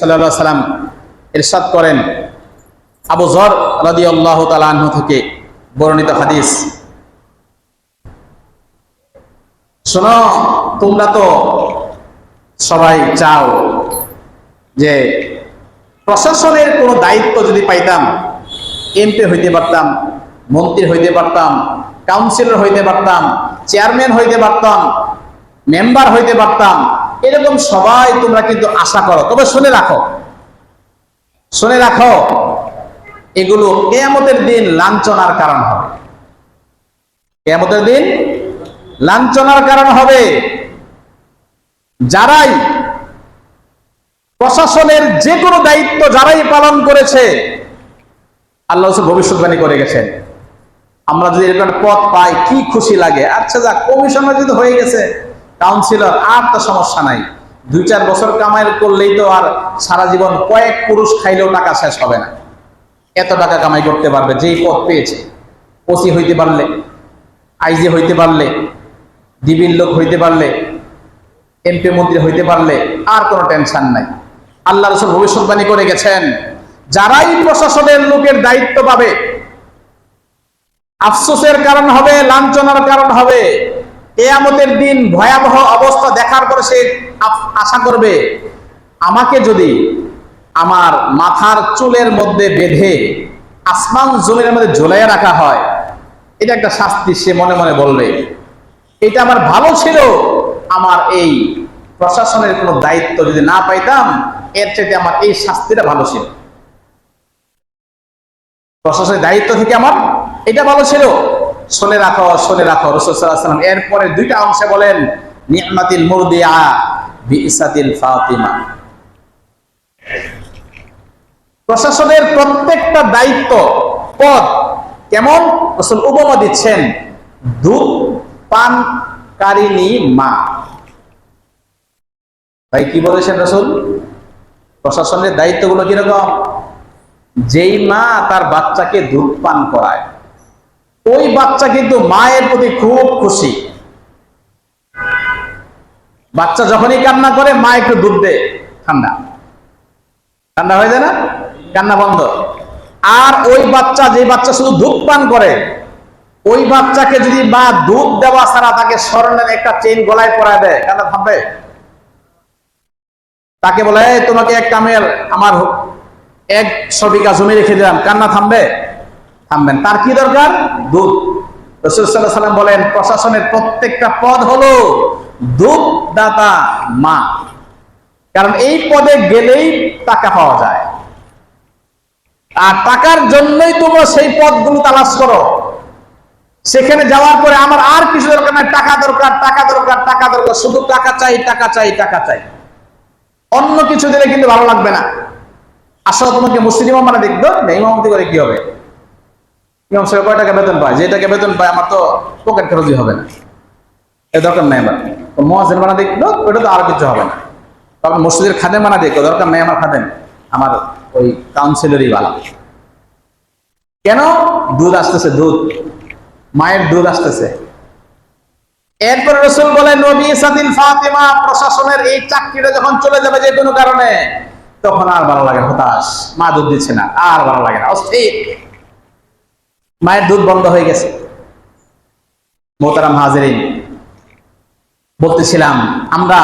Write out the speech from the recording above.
সাল্লাহ সাল্লাম ইরশাদ করেন। আবু জর রাদি আল্লাহ তালাহ থেকে বর্ণিত হাদিস। শোনো, তোমরা তো সবাই চাও যে প্রশাসনের কোনো দায়িত্ব যদি পাইতাম এমপি হইতে পারতাম, মন্ত্রী হইতে পারতাম কাউন্সিলর হইতে পারতাম চেয়ারম্যান হইতে পারতাম মেম্বার হইতে পারতাম এরকম সবাই তোমরা কিন্তু আশা করো। তবে শুনে রাখো। শুনে রাখো, এগুলো কেয়ামতের দিন লাঞ্ছনার কারণ হবে। কেয়ামতের দিন লাঞ্ছনার কারণ হবে। যারাই প্রশাসনের যে কোনো দায়িত্ব যারাই পালন করেছে, আল্লাহ ভবিষ্যৎবাণী করে গেছেন। আমরা যদি এরকম পথ পাই, কি খুশি লাগে। আচ্ছা যা কমিশনার যদি হয়ে গেছে কাউন্সিলর আর তো সমস্যা নাই। দুই চার বছর কামাই করলেই তো আর সারা জীবন কয়েক পুরুষ খাইলেও টাকা শেষ হবে না। এত টাকা কামাই করতে পারবে, যেই পদ পেয়েছে। ওসি হইতে পারলে, আইজি হইতে পারলে, ডিবির লোক হইতে পারলে, এমপি মন্ত্রী হইতে পারলে, আর কোনো টেনশন নাই। আল্লাহ রসুল ভবিষ্যৎবাণী করে গেছেন, যারাই প্রশাসনের লোকের দায়িত্ব পাবে, আফসোসের কারণ হবে, লাঞ্ছনার কারণ হবে কেয়ামতের দিন ভয়াবহ অবস্থা দেখার পরে সে আশা করবে, আমাকে যদি আমার মাথার চুলের মধ্যে বেঁধে আসমান জমিনের মধ্যে ঝোলাইয়া রাখা হয়, এটা একটা শাস্তি সে মনে মনে বলবে। এটা আমার ভালো ছিল, আমার এই প্রশাসনের কোনো দায়িত্ব যদি না পাইতাম, এর চাইতে আমার এই শাস্তিটা ভালো ছিল। প্রশাসনের দায়িত্ব থেকে আমার এটা ভালো ছিল। শুনে রাখো শুনে রাখো। রসুলাম এরপরে দুইটা অংশে বলেন নিয়মাতিল মুরদিয়া বিসাতিল ফাতিমা। প্রশাসনের প্রত্যেকটা দায়িত্ব, পদ কেমন? উপমা দিচ্ছেন, দুধ পানকারিনী মা। ভাই, কি বলেছেন রসুল? প্রশাসনের দায়িত্বগুলো কীরকম? যেই মা তার বাচ্চাকে দুধ পান করায়। ওই বাচ্চা কিন্তু মায়ের প্রতি খুব খুশি। বাচ্চা যখনই কান্না করে, মা একটু দুধ দেয় ঠান্ডা। ঠান্ডা হয়ে যায় না? কান্না বন্ধ। আর ওই বাচ্চা, যে বাচ্চা শুধু দুধ পান করে, ওই বাচ্চাকে যদি মা দুধ দেওয়া ছাড়া তাকে স্মরণের একটা চেইন গলায় পরায় দেয়, কান্না থামবে? তাকে বলে তোমাকে এক কামের আমার এক সবিকা জমি রেখে দিলাম। কান্না থামবে? থামবেন। তার কি দরকার? দুধ। রসুল্লাহ সাল্লাম বলেন, প্রশাসনের প্রত্যেকটা পদ হলো দুধ দাতা, মা। কারণ এই পদে গেলেই টাকা পাওয়া যায়। আর টাকার জন্যই তোমরা সেই পদগুলো তালাশ করো। সেখানে যাওয়ার পরে আমার আর কিছু দরকার নাই, টাকা দরকার টাকা দরকার টাকা দরকার। শুধু টাকা চাই টাকা চাই টাকা চাই। অন্য কিছু দিলে কিন্তু ভালো লাগবে না। আসলে তোমাকে মুসলিম মানে দেখবে ইমামতি করে কি হবে? ইমাম সাহেব কয় টাকা বেতন পায়? যে টাকা বেতন পায়, আমার তো পকেট খরচই হবে না। এর দরকার নাই আমার। দেখল ওটা তো আর কিছু হবে না। মসজিদের খাদে মানা দরকার নাই আমার খাদেন আমার ওই কাউন্সিলরই বালা। কেন? দুধ আসতেছে, দুধ। মায়ের দুধ আসতেছে। রসুল নবী সাদিন প্রশাসনের এই চাকরিটা যখন চলে যাবে যে কোনো কারণে, তখন আর ভালো লাগে হতাশ। মা দুধ দিচ্ছে না, আর ভালো লাগে না। অস্থির। মায়ের দুধ বন্ধ হয়ে গেছে। মোতারাম হাজিরিন বলতেছিলাম আমরা